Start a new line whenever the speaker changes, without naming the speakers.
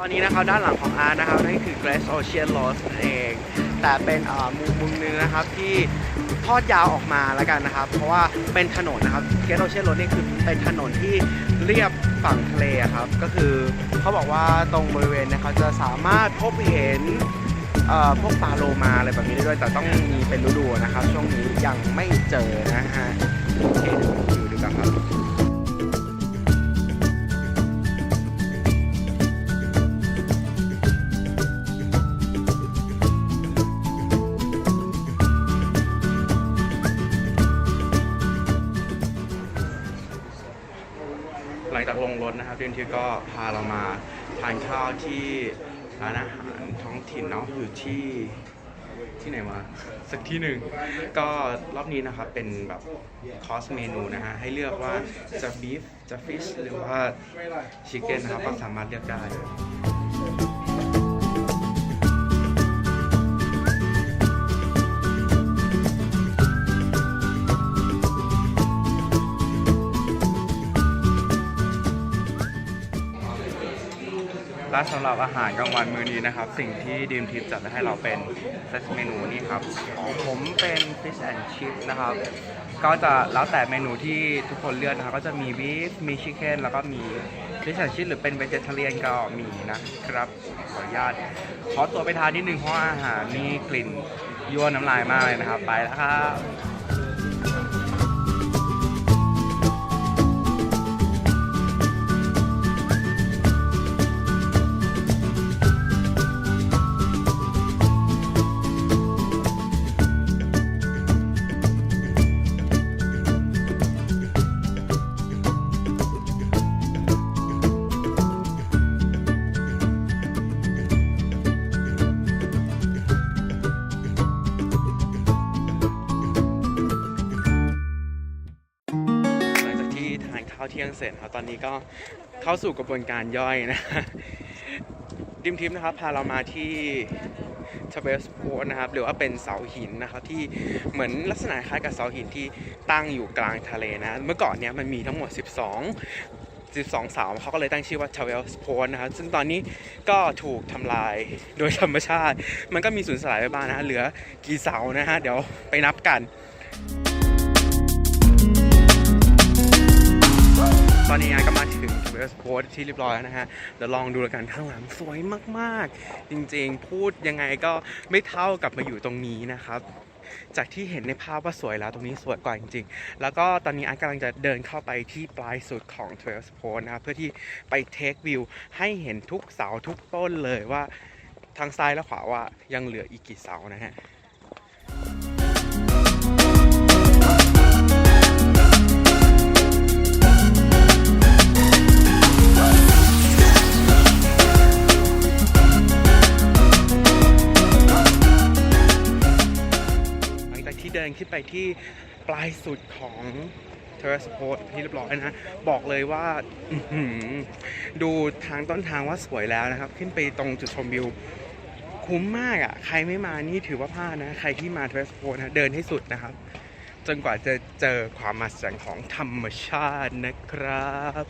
ตอนนี้นะครับด้านหลังของอาร์นะครับนั่นคือ Grace Ocean Road นั่นเอง แต่เป็นมุมมุมนึงนะครับที่ทอดยาวออกมาแล้วกันนะครับ เพราะว่าเป็นถนนนะครับ Grace Ocean Road นี่คือเป็นถนนที่เรียบฝั่งทะเลครับ ก็คือเขาบอกว่าตรงบริเวณนะครับจะสามารถพบเห็นพวกปลาโลมาอะไรแบบนี้ได้ด้วย แต่ต้องมีเป็นฤดูนะครับ ช่วงนี้ยังไม่เจอนะฮะ หลังจากลงรถนะครับเดินทีก็พาเรามาทานข้าวที่ร้านอาหารท้องถิ่นเนาะอยู่ที่ที่ไหนวะสักที่หนึ่งก็รอบนี้นะครับเป็นแบบคอสเมนูนะฮะให้เลือกว่าจะบีฟจะฟิชหรือว่าชิคเก้นนะครับก็สามารถเลือกได้ และสำหรับอาหารกลางวันมื้อนี้นะครับ สิ่งที่ดีมทิปจัดให้เราเป็นเซตเมนูนี่ครับของผมเป็น fish and chips นะครับ ก็จะแล้วแต่เมนูที่ทุกคนเลือกนะครับ ก็จะมีบีฟมีชิคเก้นแล้วก็มี fish and chips หรือเป็น vegetarian ก็มีนะครับขออนุญาตขอตัวไปทานนิดนึงเพราะอาหารนี่กลิ่นยั่วน้ำลายมากเลยนะครับ ไปแล้วครับาวเที่ยงเสร็จครับตอนนี้ก็เข้าสู่กระบวนการย่อยนะดิมทิมนะครับพาเรามาที่ชเบสโพนะครับหรือว่าเป็นเสาหินนะครับที่เหมือนลักษณะคล้ายกับเสาหินที่ตั้งอยู่กลางทะเลนะ เมื่อก่อนเนี้ยมันมีทั้งหมด 12 12เสาเขาก็เลยตั้งชื่อว่าชเวลสโพนนะครับซึ่งตอนนี้ก็ถูกทำลายโดยธรรมชาติ มันก็มีสูญสลายไปบ้างนะฮะเหลือกี่เสานะฮะเดี๋ยวไปนับกัน ตอนนี้งานก็มาถึงทวิตโพสที่เรียบร้อยแล้วนะฮะ เดี๋ยวลองดูแล้วกันข้างหลังสวยมากๆ จริงๆ พูดยังไงก็ไม่เท่ากับมาอยู่ตรงนี้นะครับ จากที่เห็นในภาพว่าสวยแล้วตรงนี้สวยกว่าจริงๆ แล้วก็ตอนนี้อากำลังจะเดินเข้าไปที่ปลายสุดของทวิตโพสนะครับ เพื่อที่ไปเทควิวให้เห็นทุกเสาทุกต้นเลยว่าทางซ้ายและขวาว่ายังเหลืออีกกี่เสานะฮะ ขึ้นไปที่ปลายสุดของเทอร์สโพสที่เรียบร้อยนะ บอกเลยว่าดูทางต้นทางว่าสวยแล้วนะครับ ขึ้นไปตรงจุดชมวิว คุ้มมากอะ ใครไม่มานี่ถือว่าพลาดนะ ใครที่มาเทอร์สโพสนะเดินให้สุดนะครับ จนกว่าจะเจอความมหัศจรรย์ของธรรมชาตินะครับ